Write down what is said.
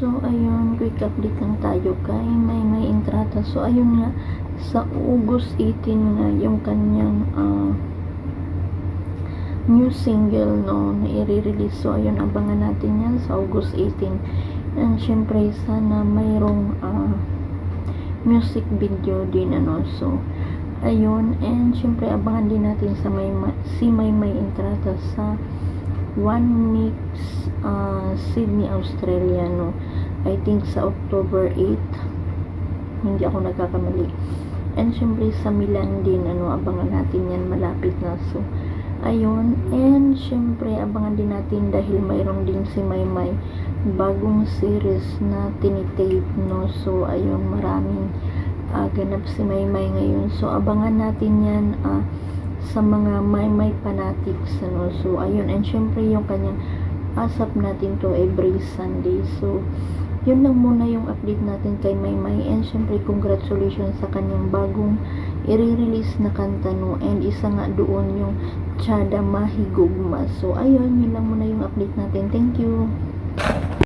So, ayun, quick update lang tayo kay May May Entrata. So, ayun nga, sa August 18 nga, yung kanyang ah, new single, no, na i-release. So, ayun, abangan natin yan sa August 18. And, syempre, sana mayroong ah, music video din, ano. So, ayun, and syempre, abangan din natin sa May, Ma- si May May Entrata sa One Mix uh, Sydney, Australia no I think sa October 8 hindi ako nagkakamali. And syempre sa Milan din ano abangan natin yan malapit na. So ayun. And syempre abangan din natin dahil mayroon din si Maymay bagong series na tinitape no? So ayun maraming ah, ganap si Maymay ngayon. So abangan natin yan ah, sa mga Maymay fanatics ano? So ayun. And syempre yung kanyang asap natin to every Sunday. So yun lang muna yung update natin kay Maymay. And syempre congratulations sa kanyang bagong i-release na kanta no? And isa nga doon yung Chada Mahigugma. So ayun yun lang muna yung update natin. Thank you